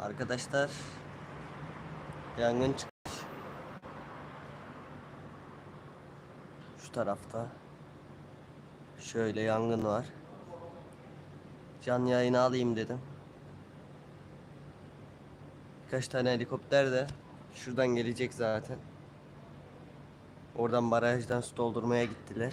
Arkadaşlar yangın çıkmış. Şu tarafta. Şöyle yangın var. can yayını alayım dedim. Birkaç tane helikopter de şuradan gelecek zaten. Oradan barajdan su doldurmaya gittiler.